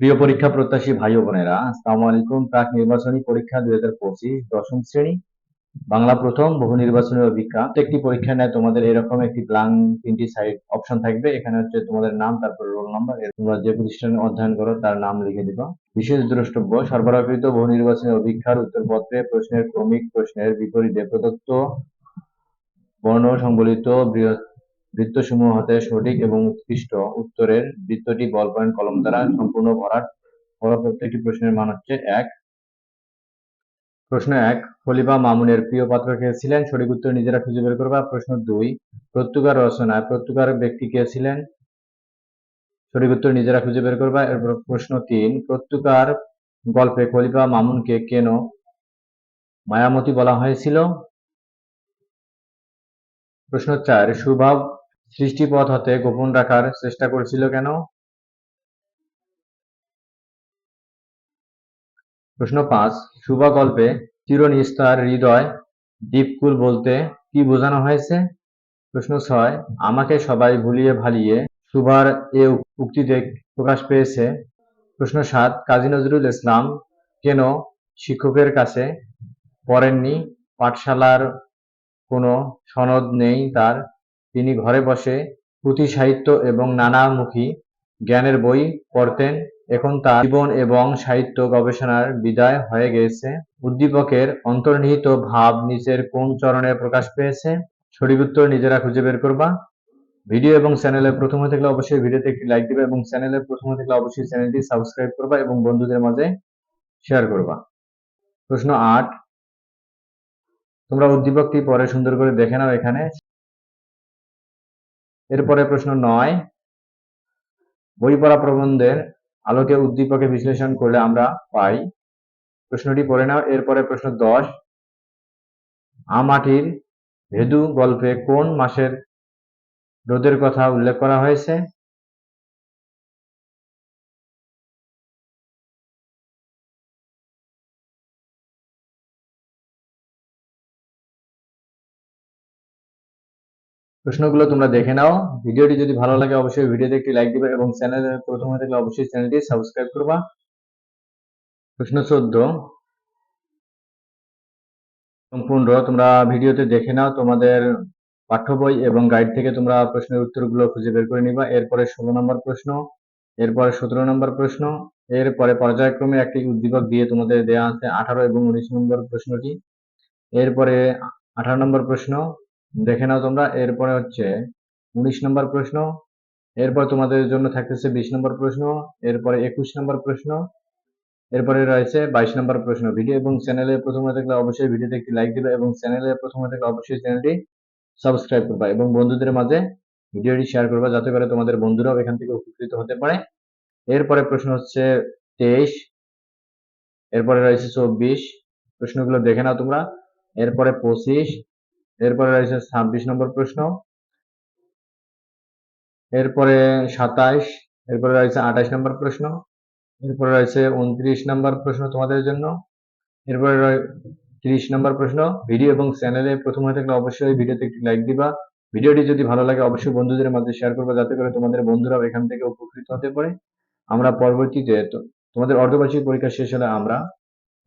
প্রিয় পরীক্ষা প্রত্যাশী ভাই ও বোনেরা, আসসালামু আলাইকুম। প্রাক নির্বাচনী পরীক্ষা দুই হাজার পঁচিশ দশম শ্রেণি, বাংলা প্রথম বহু নির্বাচনী অভিজ্ঞা প্রত্যেকটি পরীক্ষায় নেয় তোমাদের এরকম একটি ব্লাঙ্ক তিনটি সাইড অপশন থাকবে। এখানে হচ্ছে তোমাদের নাম, তারপর রোল নাম্বার তোমরা যে প্রতিষ্ঠানে অধ্যয়ন করো, তার নাম লিখে দিবা। বিশেষ দ্রষ্টব্য, সরবরাহকৃত বহু নির্বাচনী অভিজ্ঞার উত্তরপত্রে প্রশ্নের ক্রমিক প্রশ্নের বিপরীতে প্রদত্ত বর্ণ সংবলিত বৃহৎ বৃত্তসমূহ হতে সঠিক এবং উৎকৃষ্ট। উত্তরের বৃত্তটি বল পয়েন্ট কলম দ্বারা সম্পূর্ণ ভরাট। ভরা প্রত্যেকটি প্রশ্নের মান হচ্ছে এক। প্রশ্ন এক খলিফা মামুনের প্রিয় পাত্র কে ছিলেন? সঠিক উত্তর নিজেরা খুঁজে বের করবা। প্রশ্ন দুই, প্রত্যুকার রচনায় প্রত্যুকার ব্যক্তি কে ছিলেন? সঠিক উত্তর নিজেরা খুঁজে বের করবা। এরপর প্রশ্ন তিন, প্রত্যুকার গল্পে খলিফা মামুনকে কেন মায়ামতি বলা হয়েছিল? প্রশ্ন চার, সুভাব সৃষ্টিপথ হতে গোপন রাখার চেষ্টা করেছিল কেন? প্রশ্ন পাঁচ সুভা গল্পে চিরনিস্তার হৃদয় দ্বীপকুল বলতে কি বোঝানো হয়েছে? প্রশ্ন ছয়, আমাকে সবাই ভুলিয়ে ভালিয়ে সুভার এ উক্তিতে প্রকাশ পেয়েছে। প্রশ্ন সাত, কাজী নজরুল ইসলাম কেন শিক্ষকের কাছে পড়েননি? পাঠশালার কোনো সনদ নেই তার? তিনি ঘরে বসে পুঁথি সাহিত্য এবং নানামুখী জ্ঞানের বই পড়তেন। এখন তার জীবন এবং সাহিত্য গবেষণার বিদায় হয়ে গেছে। উদ্দীপকের অন্তর্নিহিত ভাব নিচের কোন চরণে প্রকাশ পেয়েছে? সঠিক উত্তর নিজেরা খুঁজে বের করবা। ভিডিও এবং চ্যানেলে প্রথম হয়ে থাকলে অবশ্যই ভিডিওতে একটি লাইক দিবে এবং চ্যানেলে প্রথম হয়ে থাকলে অবশ্যই চ্যানেলটি সাবস্ক্রাইব করবা এবং বন্ধুদের মাঝে শেয়ার করবা। প্রশ্ন আট। তোমরা উদ্দীপকটি পরে সুন্দর করে দেখে নাও এখানে। এরপরে প্রশ্ন নয়। বই পড়া প্রবন্ধের আলোকে উদ্দীপকে বিশ্লেষণ করলে আমরা পাই। প্রশ্নটি পড়ে নাও, এরপরে প্রশ্ন দশ। আমাটির ভেদু গল্পে কোন মাসের রোদের কথা উল্লেখ করা হয়েছে? প্রশ্নগুলো তোমরা দেখে নাও। ভিডিওটি যদি ভালো লাগে, অবশ্যই ভিডিওতে একটি লাইক দিবে এবং চ্যানেলে প্রথম হয়ে থাকলে অবশ্যই চ্যানেলটি সাবস্ক্রাইব করবা। প্রশ্ন চোদ্দ। সম্পূর্ণ তোমরা ভিডিওতে দেখে নাও, তোমাদের পাঠ্য বই এবং গাইড থেকে তোমরা প্রশ্নের উত্তরগুলো খুঁজে বের করে নিবা। এরপরে ষোলো নম্বর প্রশ্ন, এরপরে সতেরো নম্বর প্রশ্ন, এরপরে পর্যায়ক্রমে একটি উদ্দীপক দিয়ে তোমাদের দেওয়া আছে আঠারো এবং উনিশ নম্বর প্রশ্নটি। এরপরে আঠারো নম্বর প্রশ্ন দেখে নাও তোমরা। এরপরে হচ্ছে উনিশ নম্বর প্রশ্ন। এরপর তোমাদের জন্য থাকতেছে বিশ নম্বর প্রশ্ন, এরপরে একুশ নম্বর প্রশ্ন, এরপরে রয়েছে বাইশ নম্বর প্রশ্ন ভিডিও এবং চ্যানেলে প্রথমে থাকলে অবশ্যই ভিডিওতে একটি লাইক দিবে এবং চ্যানেলে প্রথমে থাকলে অবশ্যই চ্যানেলটি সাবস্ক্রাইব করবা এবং বন্ধুদের মাঝে ভিডিওটি শেয়ার করবা যাতে করে তোমাদের বন্ধুরাও এখান থেকে উপকৃত হতে পারে। এরপরে প্রশ্ন হচ্ছে তেইশ, এরপরে রয়েছে চব্বিশ, প্রশ্নগুলো দেখে নাও তোমরা। এরপরে পঁচিশ এরপরে রয়েছে ছাব্বিশ নম্বর প্রশ্ন। এরপরে সাতাইশ, এরপরে রয়েছে আঠাইশ নম্বর প্রশ্ন, এরপরে রয়েছে উনত্রিশ নম্বর প্রশ্ন তোমাদের জন্য, এরপরে ত্রিশ নম্বর প্রশ্ন, ভিডিও এবং চ্যানেলে প্রথম হয়ে থাকলে অবশ্যই ভিডিওতে একটি লাইক দিবা। ভিডিওটি যদি ভালো লাগে অবশ্যই বন্ধুদের মাঝে শেয়ার করবে, যাতে করে তোমাদের বন্ধুরাও এখান থেকে উপকৃত হতে পারে। আমরা পরবর্তীতে তোমাদের অর্ধবার্ষিক পরীক্ষা শেষ হলে আমরা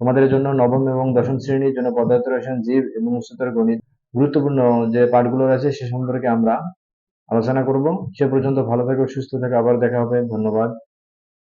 তোমাদের জন্য নবম এবং দশম শ্রেণির জন্য পদার্থ রসায়ন জীব এবং উচ্চতর গণিত গুরুত্বপূর্ণ যে পাঠগুলো রয়েছে সে সম্পর্কে আমরা আলোচনা করব। সে পর্যন্ত ভালো থেকে, সুস্থ থেকে, আবার দেখা হবে। ধন্যবাদ।